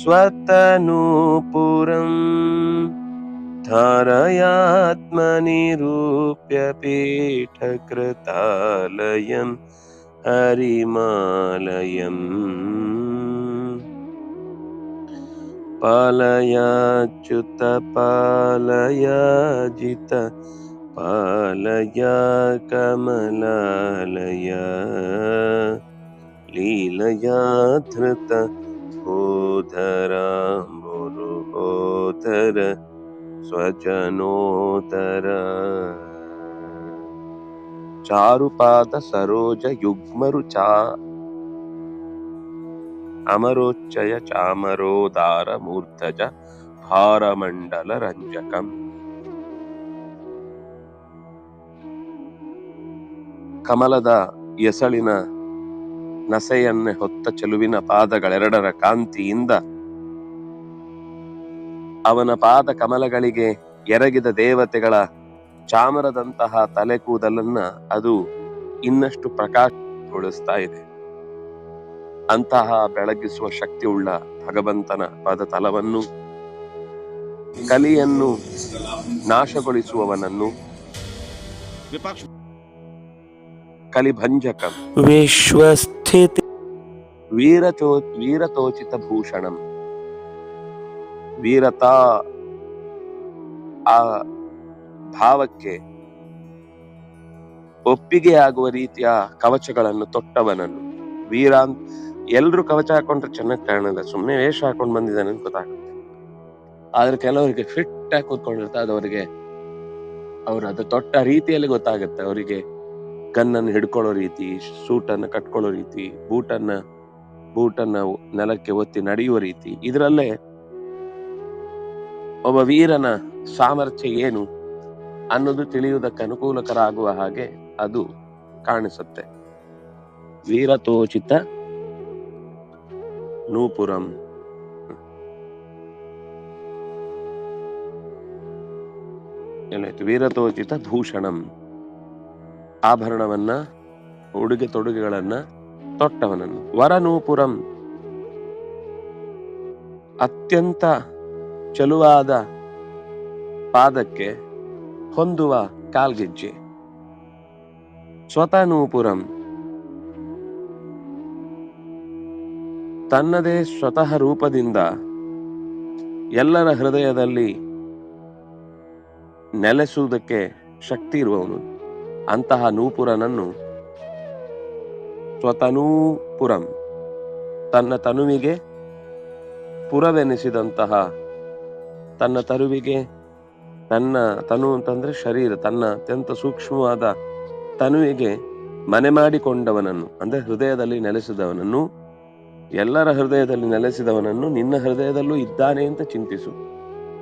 स्वतनूपुरम् धारयात्मनिरूप्य पीठकृतालयं हरिमालयम् पालयाच्युत पालयाजित पालया कमलालय लीलया धृत मुरुहोधर मुरुहोधर स्वजनोदर చారుపాద సరోజ యుగ్మరుచా అమరోచ్చయ చామరోదార మూర్ధజ భారమండల రంజకం. కమలద ఎసళిన ನಸೆಯನ್ನೇ ಹೊತ್ತ ಚೆಲುವಿನ ಪಾದಗಳೆರಡರ ಕಾಂತಿಯಿಂದ ಅವನ ಪಾದ ಕಮಲಗಳಿಗೆ ಎರಗಿದ ದೇವತೆಗಳ ಚಾಮರದಂತಹ ತಲೆ ಕೂದಲನ್ನ ಅದು ಇನ್ನಷ್ಟು ಪ್ರಕಾಶಗೊಳಿಸ್ತಾ ಇದೆ. ಅಂತಹ ಬೆಳಗಿಸುವ ಶಕ್ತಿಯುಳ್ಳ ಭಗವಂತನ ಪದತಲವನ್ನು ಕಲಿಯನ್ನು ನಾಶಗೊಳಿಸುವವನನ್ನು ಕಲಿಭಂಜಕ. ವಿಶ್ವಸ್ ಸ್ಥೇತಿ ವೀರಚೋ, ವೀರತೋಚಿತ ಭೂಷಣಂ. ವೀರತಾ, ಆ ಭಾವಕ್ಕೆ ಒಪ್ಪಿಗೆ ಆಗುವ ರೀತಿಯ ಕವಚಗಳನ್ನು ತೊಟ್ಟವನನ್ನು ವೀರ ಎಲ್ರು ಕವಚ ಹಾಕೊಂಡ್ರೆ ಚೆನ್ನಾಗಿ ಕಾಣಲ್ಲ ಸುಮ್ಮನೆ ವೇಷ ಹಾಕೊಂಡು ಬಂದಿದ್ದಾನೆ ಅಂತ ಗೊತ್ತಾಗುತ್ತೆ. ಆದ್ರೆ ಕೆಲವರಿಗೆ ಫಿಟ್ ಆಗಿ ಕೂತ್ಕೊಂಡಿರ್ತಾರೆ ಅದವರಿಗೆ ಅವ್ರು ಅದು ತೊಟ್ಟ ರೀತಿಯಲ್ಲಿ ಗೊತ್ತಾಗುತ್ತೆ. ಅವರಿಗೆ ಗನ್ನನ್ನು ಹಿಡ್ಕೊಳ್ಳೋ ರೀತಿ, ಸೂಟನ್ನು ಕಟ್ಕೊಳ್ಳೋ ರೀತಿ, ಬೂಟನ್ನ ಬೂಟನ್ನ ನೆಲಕ್ಕೆ ಒತ್ತಿ ನಡೆಯುವ ರೀತಿ, ಇದರಲ್ಲೇ ಒಬ್ಬ ವೀರನ ಸಾಮರ್ಥ್ಯ ಏನು ಅನ್ನೋದು ತಿಳಿಯುವುದಕ್ಕೆ ಅನುಕೂಲಕರ ಆಗುವ ಹಾಗೆ ಅದು ಕಾಣಿಸುತ್ತೆ. ವೀರತೋಚಿತ ನೂಪುರಂ. ಏನಾಯ್ತು ವೀರತೋಚಿತ ಭೂಷಣಂ. ಆಭರಣವನ್ನ ಉಡುಗೆ ತೊಡುಗೆಗಳನ್ನ ತೊಟ್ಟವನನ್ನು. ವರನೂಪುರಂ. ಅತ್ಯಂತ ಚಲುವಾದ ಪಾದಕ್ಕೆ ಹೊಂದುವ ಕಾಲ್ಗೆಜ್ಜೆ. ಸ್ವತನೂಪುರಂ. ತನ್ನದೇ ಸ್ವತಃ ರೂಪದಿಂದ ಎಲ್ಲರ ಹೃದಯದಲ್ಲಿ ನೆಲೆಸುವುದಕ್ಕೆ ಶಕ್ತಿ ಇರುವವನು. ಅಂತಹ ನೂಪುರನನ್ನು ಸ್ವತನೂಪುರಂ ತನ್ನ ತನುವಿಗೆ ಪುರವೆನಿಸಿದಂತಹ ತನ್ನ ತರುವಿಗೆ ತನ್ನ ತನು ಅಂತಂದ್ರೆ ಶರೀರ, ತನ್ನ ಅತ್ಯಂತ ಸೂಕ್ಷ್ಮವಾದ ತನುವಿಗೆ ಮನೆ ಮಾಡಿಕೊಂಡವನನ್ನು, ಅಂದ್ರೆ ಹೃದಯದಲ್ಲಿ ನೆಲೆಸಿದವನನ್ನು, ಎಲ್ಲರ ಹೃದಯದಲ್ಲಿ ನೆಲೆಸಿದವನನ್ನು ನಿನ್ನ ಹೃದಯದಲ್ಲೂ ಇದ್ದಾನೆ ಅಂತ ಚಿಂತಿಸು.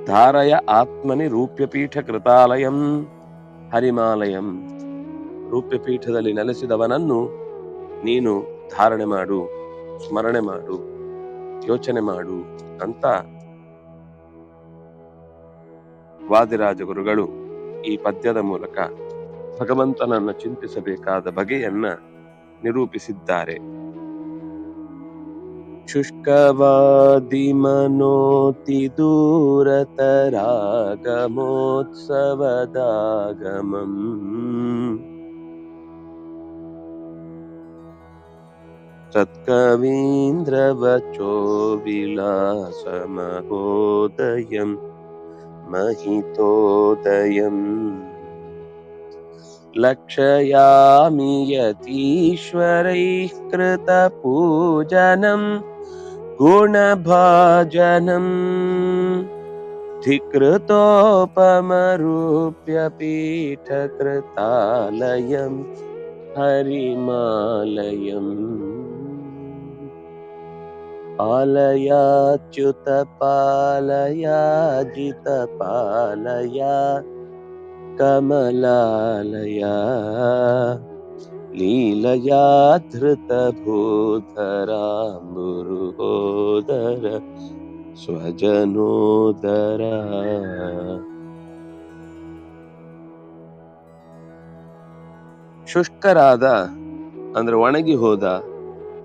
ಧಾರಯ ಆತ್ಮನಿ ರೂಪ್ಯಪೀಠ ಕೃತಾಲಯಂ ಹರಿಮಾಲಯಂ. ರೂಪ್ಯಪೀಠದಲ್ಲಿ ನೆಲೆಸಿದವನನ್ನು ನೀನು ಧಾರಣೆ ಮಾಡು, ಸ್ಮರಣೆ ಮಾಡು, ಯೋಚನೆ ಮಾಡು ಅಂತ ವಾದಿರಾಜ ಗುರುಗಳು ಈ ಪದ್ಯದ ಮೂಲಕ ಭಗವಂತನನ್ನು ಚಿಂತಿಸಬೇಕಾದ ಬಗೆಯನ್ನ ನಿರೂಪಿಸಿದ್ದಾರೆ. ಶುಷ್ಕವಾದಿ ಮನೋತಿ ದೂರತರಾಗಮೋತ್ಸವದಾಗಮಂ सत्कवीन्द्रवचो विलासमहोदयं महितोदयम् लक्षयामि यतीश्वरैः कृतपूजनं गुणभजनम् धिकृतोपमरूप्यपीठकृतालयम् हरिमालयम्। आलयाच्युतपालयाजितपालया कमलालया लीलया धृतभूधराम्बुरुहोदर स्वजनोदरा। ಶುಷ್ಕರಾದ, ಅಂದ್ರೆ ಒಣಗಿ ಹೋದ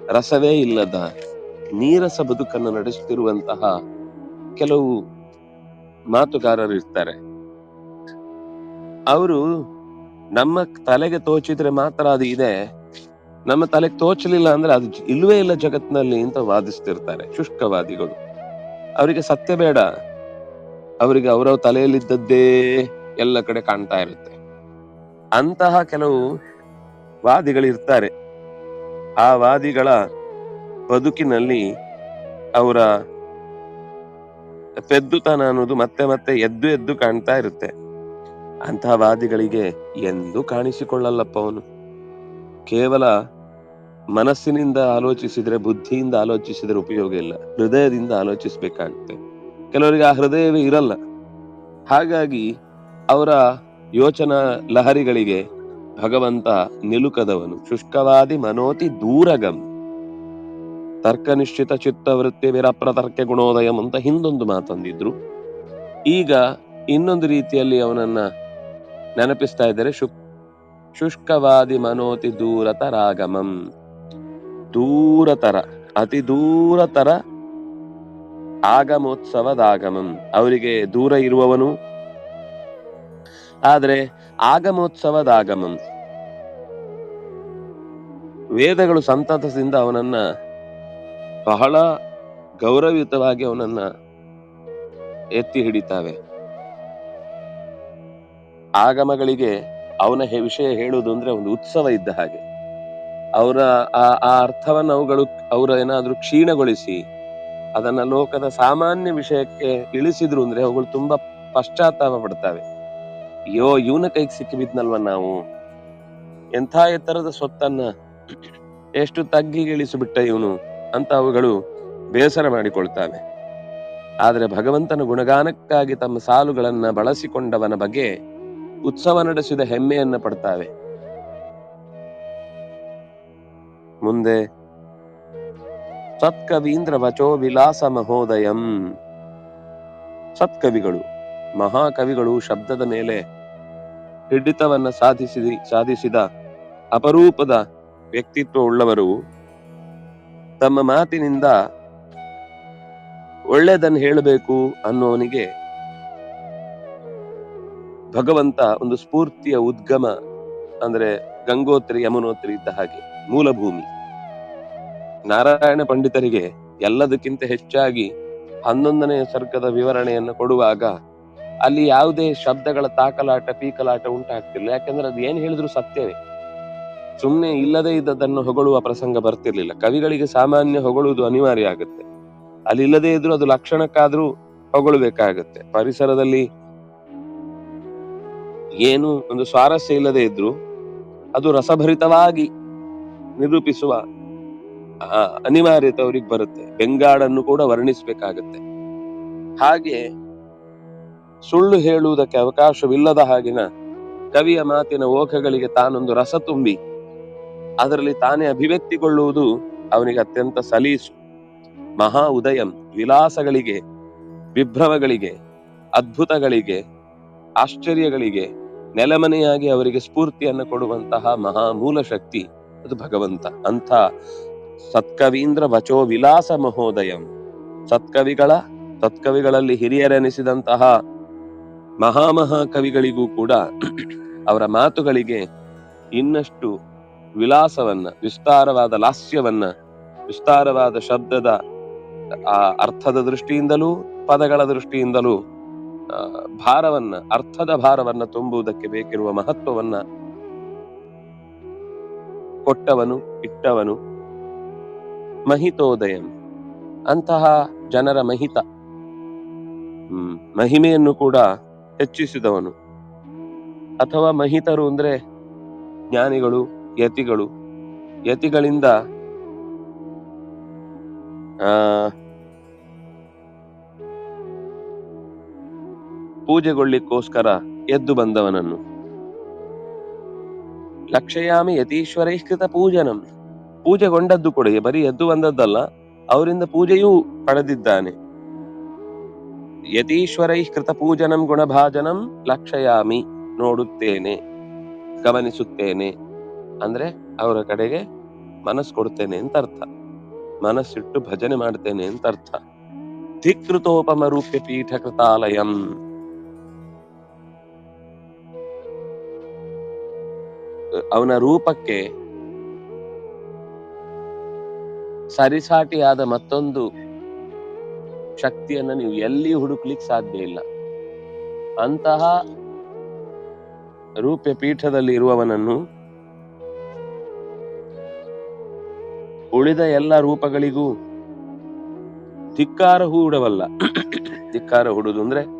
ರಸವೇ ಇಲ್ಲದ ನೀರಸ ಬದುಕನ್ನು ನಡೆಸುತ್ತಿರುವಂತಹ ಕೆಲವು ಮಾತುಗಾರರು ಇರ್ತಾರೆ. ಅವರು ನಮ್ಮ ತಲೆಗೆ ತೋಚಿದ್ರೆ ಮಾತ್ರ ಅದು ಇದೆ. ನಮ್ಮ ತಲೆಗೆ ತೋಚಲಿಲ್ಲ ಅಂದ್ರೆ ಅದು ಇಲ್ವೇ ಇಲ್ಲ ಜಗತ್ತಿನಲ್ಲಿ ಅಂತ ವಾದಿಸ್ತಿರ್ತಾರೆ ಶುಷ್ಕವಾದಿಗಳು. ಅವರಿಗೆ ಸತ್ಯ ಬೇಡ. ಅವರಿಗೆ ಅವರವ್ರ ತಲೆಯಲ್ಲಿದ್ದದ್ದೇ ಎಲ್ಲ ಕಡೆ ಕಾಣ್ತಾ ಇರುತ್ತೆ. ಅಂತಹ ಕೆಲವು ವಾದಿಗಳಿರ್ತಾರೆ. ಆ ವಾದಿಗಳ ಬದುಕಿನಲ್ಲಿ ಅವರ ಪೆದ್ದುತನ ಅನ್ನೋದು ಮತ್ತೆ ಮತ್ತೆ ಎದ್ದು ಎದ್ದು ಕಾಣ್ತಾ ಇರುತ್ತೆ. ಅಂತಹ ವಾದಿಗಳಿಗೆ ಎಂದು ಕಾಣಿಸಿಕೊಳ್ಳಲ್ಲಪ್ಪ ಅವನು. ಕೇವಲ ಮನಸ್ಸಿನಿಂದ ಆಲೋಚಿಸಿದ್ರೆ, ಬುದ್ಧಿಯಿಂದ ಆಲೋಚಿಸಿದ್ರೆ ಉಪಯೋಗ ಇಲ್ಲ. ಹೃದಯದಿಂದ ಆಲೋಚಿಸ್ಬೇಕಾಗುತ್ತೆ. ಕೆಲವರಿಗೆ ಆ ಹೃದಯವೇ ಇರಲ್ಲ. ಹಾಗಾಗಿ ಅವರ ಯೋಚನಾ ಲಹರಿಗಳಿಗೆ ಭಗವಂತ ನಿಲುಕದವನು. ಶುಷ್ಕವಾದಿ ಮನೋತಿ ದೂರಗಂ. ತರ್ಕನಿಶ್ಚಿತ ಚಿತ್ತವೃತ್ತಿ ವಿರಪ್ರತರ್ಕ ಗುಣೋದಯಂ ಅಂತ ಹಿಂದೊಂದು ಮಾತಂದಿದ್ರು. ಈಗ ಇನ್ನೊಂದು ರೀತಿಯಲ್ಲಿ ಅವನನ್ನ ನೆನಪಿಸ್ತಾ ಇದ್ದಾರೆ. ಶುಕ್ ಶುಷ್ಕವಾದಿ ಮನೋತಿ ದೂರತರಾಗಮಂ ದೂರತರ, ಅತಿ ದೂರತರ ಆಗಮೋತ್ಸವದಾಗಮಂ. ಅವರಿಗೆ ದೂರ ಇರುವವನು ಆದ್ರೆ ಆಗಮೋತ್ಸವದಾಗಮಂ. ವೇದಗಳು ಸಂತತದಿಂದ ಅವನನ್ನ ಬಹಳ ಗೌರವಯುತವಾಗಿ ಅವನನ್ನ ಎತ್ತಿ ಹಿಡಿತಾವೆ. ಆಗಮಗಳಿಗೆ ಅವನ ವಿಷಯ ಹೇಳುವುದು ಅಂದ್ರೆ ಒಂದು ಉತ್ಸವ ಇದ್ದ ಹಾಗೆ. ಅವರ ಆ ಆ ಅರ್ಥವನ್ನು ಅವುಗಳು ಅವರ ಏನಾದ್ರೂ ಕ್ಷೀಣಗೊಳಿಸಿ ಅದನ್ನ ಲೋಕದ ಸಾಮಾನ್ಯ ವಿಷಯಕ್ಕೆ ಇಳಿಸಿದ್ರು ಅಂದ್ರೆ ಅವುಗಳು ತುಂಬಾ ಪಶ್ಚಾತ್ತಾಪ ಪಡ್ತಾವೆ. ಅಯ್ಯೋ, ಇವನ ಕೈಗೆ ಸಿಕ್ಕಿಬಿದ್ನಲ್ವ ನಾವು? ಎಂಥ ಎತ್ತರದ ಸ್ವತ್ತನ್ನ ಎಷ್ಟು ತಗ್ಗಿಗಿಳಿಸಿಬಿಟ್ಟ ಇವನು ಅಂತ ಅವುಗಳು ಬೇಸರ ಮಾಡಿಕೊಳ್ತಾವೆ. ಆದ್ರೆ ಭಗವಂತನ ಗುಣಗಾನಕ್ಕಾಗಿ ತಮ್ಮ ಸಾಲುಗಳನ್ನ ಬಳಸಿಕೊಂಡವನ ಬಗ್ಗೆ ಉತ್ಸವ ನಡೆಸಿದ ಹೆಮ್ಮೆಯನ್ನ ಪಡ್ತಾವೆ. ಮುಂದೆ, ಸತ್ಕವೀಂದ್ರ ವಚೋ ವಿಲಾಸ ಮಹೋದಯಂ. ಸತ್ಕವಿಗಳು, ಮಹಾಕವಿಗಳು ಶಬ್ದದ ಮೇಲೆ ಹಿಡಿತವನ್ನ ಸಾಧಿಸಿದ ಸಾಧಿಸಿದ ಅಪರೂಪದ ವ್ಯಕ್ತಿತ್ವ ಉಳ್ಳವರು ತಮ್ಮ ಮಾತಿನಿಂದ ಒಳ್ಳೆಯದನ್ನು ಹೇಳಬೇಕು ಅನ್ನೋನಿಗೆ ಭಗವಂತ ಒಂದು ಸ್ಫೂರ್ತಿಯ ಉದ್ಗಮ, ಅಂದ್ರೆ ಗಂಗೋತ್ರಿ, ಯಮುನೋತ್ರಿ ಇದ್ದ ಹಾಗೆ, ಮೂಲಭೂಮಿ. ನಾರಾಯಣ ಪಂಡಿತರಿಗೆ ಎಲ್ಲದಕ್ಕಿಂತ ಹೆಚ್ಚಾಗಿ ಹನ್ನೊಂದನೆಯ ಸರ್ಗದ ವಿವರಣೆಯನ್ನು ಕೊಡುವಾಗ ಅಲ್ಲಿ ಯಾವುದೇ ಶಬ್ದಗಳ ತಾಕಲಾಟ, ಪೀಕಲಾಟ ಉಂಟಾಗ್ತಿರ್ಲಿಲ್ಲ ಯಾಕಂದ್ರೆ ಅದು ಏನ್ ಹೇಳಿದ್ರು ಸತ್ಯವೇ. ಸುಮ್ಮನೆ ಇಲ್ಲದೆ ಇದ್ದದನ್ನು ಹೊಗಳುವ ಪ್ರಸಂಗ ಬರ್ತಿರ್ಲಿಲ್ಲ. ಕವಿಗಳಿಗೆ ಸಾಮಾನ್ಯ ಹೊಗಳುವುದು ಅನಿವಾರ್ಯ ಆಗುತ್ತೆ. ಅಲ್ಲಿ ಇಲ್ಲದೆ ಇದ್ರು ಅದು ಲಕ್ಷಣಕ್ಕಾದ್ರೂ ಹೊಗಳಬೇಕಾಗತ್ತೆ. ಪರಿಸರದಲ್ಲಿ ಏನು ಒಂದು ಸ್ವಾರಸ್ಯ ಇಲ್ಲದೆ ಇದ್ರು ಅದು ರಸಭರಿತವಾಗಿ ನಿರೂಪಿಸುವ ಅನಿವಾರ್ಯತೆ ಅವ್ರಿಗೆ ಬರುತ್ತೆ. ಬೆಂಗಾಡನ್ನು ಕೂಡ ವರ್ಣಿಸ್ಬೇಕಾಗತ್ತೆ. ಹಾಗೆ ಸುಳ್ಳು ಹೇಳುವುದಕ್ಕೆ ಅವಕಾಶವಿಲ್ಲದ ಹಾಗಿನ ಕವಿಯ ಮಾತಿನ ಓಖಗಳಿಗೆ ತಾನೊಂದು ರಸ ತುಂಬಿ, ಅದರಲ್ಲಿ ತಾನೇ ಅಭಿವ್ಯಕ್ತಿಗೊಳ್ಳುವುದು ಅವನಿಗೆ ಅತ್ಯಂತ ಸಲೀಸು. ಮಹಾ ಉದಯಂ, ವಿಲಾಸಗಳಿಗೆ, ವಿಭ್ರಮಗಳಿಗೆ, ಅದ್ಭುತಗಳಿಗೆ, ಆಶ್ಚರ್ಯಗಳಿಗೆ ನೆಲಮನೆಯಾಗಿ ಅವರಿಗೆ ಸ್ಫೂರ್ತಿಯನ್ನು ಕೊಡುವಂತಹ ಮಹಾ ಮೂಲ ಶಕ್ತಿ ಅದು ಭಗವಂತ. ಅಂಥ ಸತ್ಕವೀಂದ್ರ ವಚೋ ವಿಲಾಸ ಮಹೋದಯಂ. ಸತ್ಕವಿಗಳ, ಸತ್ಕವಿಗಳಲ್ಲಿ ಹಿರಿಯರೆನಿಸಿದಂತಹ ಮಹಾಮಹಾ ಕವಿಗಳಿಗೂ ಕೂಡ ಅವರ ಮಾತುಗಳಿಗೆ ಇನ್ನಷ್ಟು ವಿಲಾಸವನ್ನ ವಿಸ್ತಾರವಾದ ಲಾಸ್ಯವನ್ನ, ವಿಸ್ತಾರವಾದ ಶಬ್ದದ, ಆ, ಅರ್ಥದ ದೃಷ್ಟಿಯಿಂದಲೂ, ಪದಗಳ ದೃಷ್ಟಿಯಿಂದಲೂ ಭಾರವನ್ನ, ಅರ್ಥದ ಭಾರವನ್ನ ತುಂಬುವುದಕ್ಕೆ ಬೇಕಿರುವ ಮಹತ್ವವನ್ನ ಕೊಟ್ಟವನು, ಇಟ್ಟವನು ಮಹಿತೋದಯಂ. ಅಂತಹ ಜನರ ಮಹಿತ, ಹ್ಮ್, ಮಹಿಮೆಯನ್ನು ಕೂಡ ಹೆಚ್ಚಿಸಿದವನು. ಅಥವಾ ಮಹಿತರು ಅಂದ್ರೆ ಜ್ಞಾನಿಗಳು, ಯತಿಗಳು. ಯತಿಗಳಿಂದ ಪೂಜೆಗೊಳ್ಳಿಕ್ಕೋಸ್ಕರ ಎದ್ದು ಬಂದವನನ್ನು. ಲಕ್ಷಯಾಮಿ ಯತೀಶ್ವರೈಷ್ಕೃತ ಪೂಜನಂ ಪೂಜೆಗೊಂಡದ್ದು ಕೊಡುಗೆ, ಬರೀ ಎದ್ದು ಬಂದದ್ದಲ್ಲ, ಅವರಿಂದ ಪೂಜೆಯೂ ಪಡೆದಿದ್ದಾನೆ. ಯತೀಶ್ವರೈಷ್ಕೃತ ಪೂಜನಂ ಗುಣಭಾಜನಂ ಲಕ್ಷಯಾಮಿ ನೋಡುತ್ತೇನೆ, ಗಮನಿಸುತ್ತೇನೆ. ಅಂದ್ರೆ ಅವರ ಕಡೆಗೆ ಮನಸ್ಸು ಕೊಡ್ತೇನೆ ಅಂತ ಅರ್ಥ. ಮನಸ್ಸಿಟ್ಟು ಭಜನೆ ಮಾಡ್ತೇನೆ ಅಂತ ಅರ್ಥ. ಧಿಕೃತೋಪಮ ರೂಪ್ಯ ಪೀಠ ಕೃತಾಲಯಂ ಅವನ ರೂಪಕ್ಕೆ ಸರಿಸಾಟಿಯಾದ ಮತ್ತೊಂದು ಶಕ್ತಿಯನ್ನ ನೀವು ಎಲ್ಲಿ ಹುಡುಕ್ಲಿಕ್ಕೆ ಸಾಧ್ಯ ಇಲ್ಲ. ಅಂತಹ ರೂಪ್ಯ ಪೀಠದಲ್ಲಿ ಇರುವವನನ್ನು ಉಳಿದ ಎಲ್ಲ ರೂಪಗಳಿಗೂ ಧಿಕ್ಕಾರ ಹೂಡವಲ್ಲ. ಧಿಕ್ಕಾರ ಹೂಡುದು ಅಂದ್ರೆ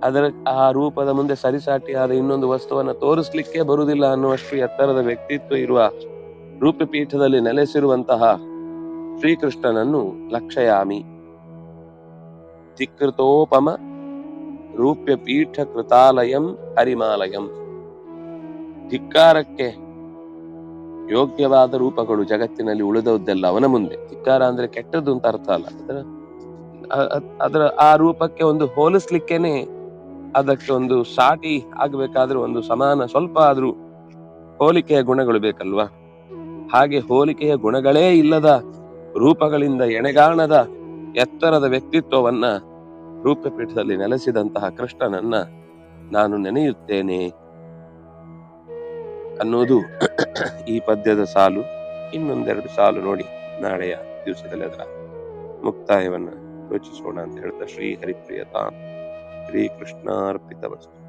ಅದರ ಆ ರೂಪದ ಮುಂದೆ ಸರಿಸಾಟಿ ಆದ ಇನ್ನೊಂದು ವಸ್ತುವನ್ನ ತೋರಿಸ್ಲಿಕ್ಕೆ ಬರುವುದಿಲ್ಲ ಅನ್ನುವಷ್ಟು ಎತ್ತರದ ವ್ಯಕ್ತಿತ್ವ ಇರುವ ರೂಪ್ಯ ಪೀಠದಲ್ಲಿ ನೆಲೆಸಿರುವಂತಹ ಶ್ರೀಕೃಷ್ಣನನ್ನು ಲಕ್ಷಯಾಮಿ. ಧಿಕೃತೋಪಮ ರೂಪ್ಯ ಪೀಠ ಕೃತಾಲಯಂ ಹರಿಮಾಲಯಂ ಧಿಕ್ಕಾರಕ್ಕೆ ಯೋಗ್ಯವಾದ ರೂಪಗಳು ಜಗತ್ತಿನಲ್ಲಿ ಉಳಿದದ್ದೆಲ್ಲ ಅವನ ಮುಂದೆ. ಧಿಕ್ಕಾರ ಅಂದ್ರೆ ಕೆಟ್ಟದ್ದು ಅಂತ ಅರ್ಥ ಅಲ್ಲ. ಅದರ ಅದರ ಆ ರೂಪಕ್ಕೆ ಒಂದು ಹೋಲಿಸ್ಲಿಕ್ಕೇನೆ ಅದಕ್ಕೆ ಒಂದು ಸಾಟಿ ಆಗ್ಬೇಕಾದ್ರೆ ಒಂದು ಸಮಾನ ಸ್ವಲ್ಪ ಆದ್ರೂ ಹೋಲಿಕೆಯ ಗುಣಗಳು ಬೇಕಲ್ವಾ? ಹಾಗೆ ಹೋಲಿಕೆಯ ಗುಣಗಳೇ ಇಲ್ಲದ ರೂಪಗಳಿಂದ ಎಣೆಗಾಣದ ಎತ್ತರದ ವ್ಯಕ್ತಿತ್ವವನ್ನ ರೂಪಪೀಠದಲ್ಲಿ ನೆಲೆಸಿದಂತಹ ಕೃಷ್ಣನನ್ನ ನಾನು ನೆನೆಯುತ್ತೇನೆ ಅನ್ನೋದು ಈ ಪದ್ಯದ ಸಾಲು. ಇನ್ನೊಂದೆರಡು ಸಾಲು ನೋಡಿ ನಾಳೆಯ ದಿವಸದಲ್ಲಿ ಅದರ ಮುಕ್ತಾಯವನ್ನ ಯೋಚಿಸೋಣ ಅಂತ ಹೇಳ್ತಾ ಶ್ರೀ ಹರಿಪ್ರಿಯತಾ. ಶ್ರೀ ಕೃಷ್ಣಾರ್ಪಿತವಸ್ತು